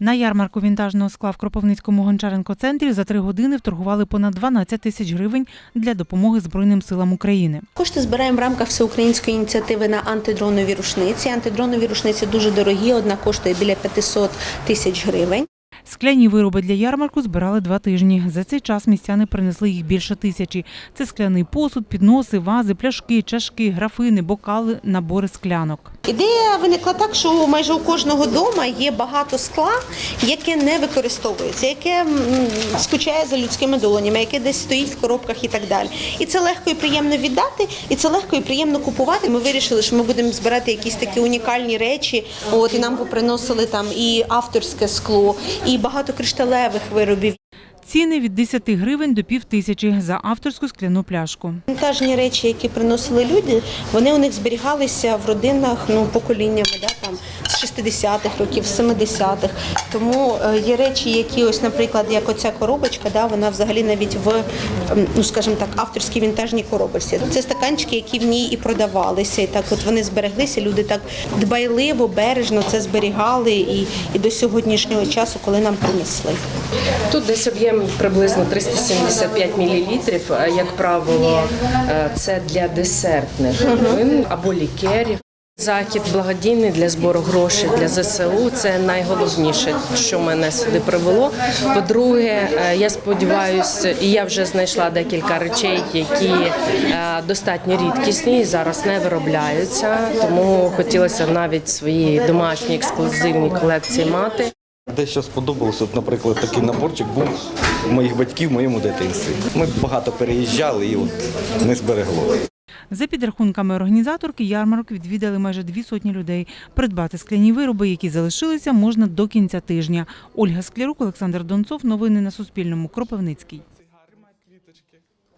На ярмарку вінтажного скла в Кропивницькому Гончаренко-центрі за три години вторгували понад 12 тисяч гривень для допомоги Збройним силам України. Кошти збираємо в рамках всеукраїнської ініціативи на антидронові рушниці. Антидронові рушниці дуже дорогі. Одна коштує біля 500 тисяч гривень. Скляні вироби для ярмарку збирали два тижні. За цей час містяни принесли їх більше тисячі. Це скляний посуд, підноси, вази, пляшки, чашки, графини, бокали, набори склянок. Ідея виникла так, що майже у кожного дома є багато скла, яке не використовується, яке скучає за людськими долонями, яке десь стоїть в коробках і так далі. І це легко і приємно віддати, і це легко і приємно купувати. Ми вирішили, що ми будемо збирати якісь такі унікальні речі. От і нам поприносили там і авторське скло, і багато кришталевих виробів. Ціни від 10 гривень до пів тисячі за авторську скляну пляшку. Вінтажні речі, які приносили люди, вони у них зберігалися в родинах ну поколіннями, да, там з 60-х років, 70-х. Тому е, є речі, які ось, наприклад, як оця коробочка, да, вона взагалі навіть в ну скажімо так, авторській вінтажній коробочці. Це стаканчики, які в ній і продавалися. І так, от вони збереглися. Люди так дбайливо, бережно це зберігали і, і до сьогоднішнього часу, коли нам принесли. Тут десь об'єм приблизно 375 мл. Як правило, е, це для десертних вин або лікерів. Захід благодійний для збору грошей для ЗСУ. Це найголовніше, що мене сюди привело. По-друге, е, я сподіваюся, і я вже знайшла декілька речей, які е, достатньо рідкісні і зараз не виробляються. Тому хотілося навіть свої домашні ексклюзивні колекції мати. Те, сподобалося, от, наприклад, такий наборчик був у моїх батьків в моєму дитинстві. Ми багато переїжджали і от не зберегло. За підрахунками організаторки, ярмарок відвідали майже дві сотні людей. Придбати скляні вироби, які залишилися, можна до кінця тижня. Ольга Склярук, Олександр Донцов. Новини на Суспільному. Кропивницький.